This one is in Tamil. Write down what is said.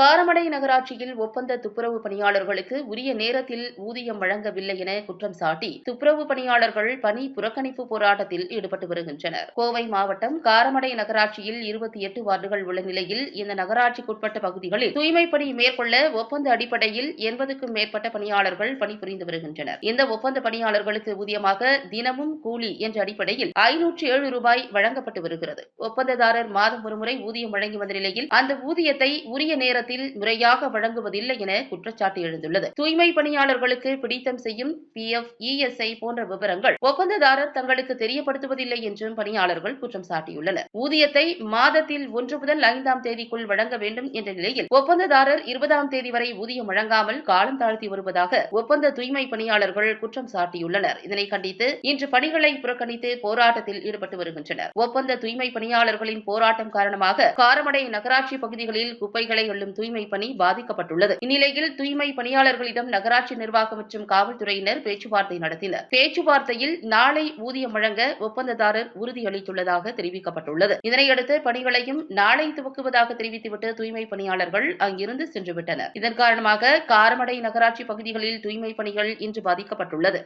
காரமடை நகராட்சியில் ஒப்பந்த துப்புரவு பணியாளர்களுக்கு உரிய நேரத்தில் ஊதியம் வழங்கவில்லை என குற்றம் சாட்டி துப்புரவு பணியாளர்கள் பணி புறக்கணிப்பு போராட்டத்தில் ஈடுபட்டு வருகின்றனர். கோவை மாவட்டம் காரமடை நகராட்சியில் இருபத்தி எட்டு வார்டுகள் உள்ள நிலையில் இந்த நகராட்சிக்குட்பட்ட பகுதிகளில் தூய்மைப் பணி மேற்கொள்ள ஒப்பந்த அடிப்படையில் எண்பதுக்கும் மேற்பட்ட பணியாளர்கள் பணிபுரிந்து வருகின்றனர். இந்த ஒப்பந்த பணியாளர்களுக்கு ஊதியமாக தினமும் கூலி என்ற அடிப்படையில் ஐநூற்று ஏழு ரூபாய் வழங்கப்பட்டு வருகிறது. ஒப்பந்ததாரர் மாதம் ஒருமுறை ஊதியம் வழங்கி வந்த நிலையில் அந்த ஊதியத்தை உரிய நேரத்தில் நேரத்தில் முறையாக வழங்குவதில்லை என குற்றச்சாட்டு எழுந்துள்ளது. தூய்மை பணியாளர்களுக்கு பிடித்தம் செய்யும் பி எஃப் இஎஸ்ஐ போன்ற விவரங்கள் ஒப்பந்ததாரர் தங்களுக்கு தெரியப்படுத்துவதில்லை என்றும் பணியாளர்கள் குற்றம் சாட்டியுள்ளனர். ஊதியத்தை மாதத்தில் ஒன்று முதல் ஐந்தாம் தேதிக்குள் வழங்க வேண்டும் என்ற நிலையில் ஒப்பந்ததாரர் இருபதாம் தேதி வரை ஊதியம் வழங்காமல் காலம் தாழ்த்தி வருவதாக ஒப்பந்த தூய்மை பணியாளர்கள் குற்றம் சாட்டியுள்ளனர். இதனை கண்டித்து இன்று பணிகளை புறக்கணித்து போராட்டத்தில் ஈடுபட்டு வருகின்றனர். ஒப்பந்த தூய்மை பணியாளர்களின் போராட்டம் காரணமாக காரமடை நகராட்சி பகுதிகளில் குப்பைகளை தூய்மை பணி பாதிக்கப்பட்டுள்ளது. இந்நிலையில் தூய்மை பணியாளர்களிடம் நகராட்சி நிர்வாகம் மற்றும் காவல்துறையினர் பேச்சுவார்த்தை நடத்தினர். பேச்சுவார்த்தையில் நாளை ஊதியம் வழங்க ஒப்பந்ததாரர் உறுதியளித்துள்ளதாக தெரிவிக்கப்பட்டுள்ளது. இதனையடுத்து பணிகளையும் நாளை துவக்குவதாக தெரிவித்துவிட்டு தூய்மை பணியாளர்கள் அங்கிருந்து சென்றுவிட்டனர். இதன் காரணமாக காரமடை நகராட்சி பகுதிகளில் தூய்மை பணிகள் இன்று பாதிக்கப்பட்டுள்ளது.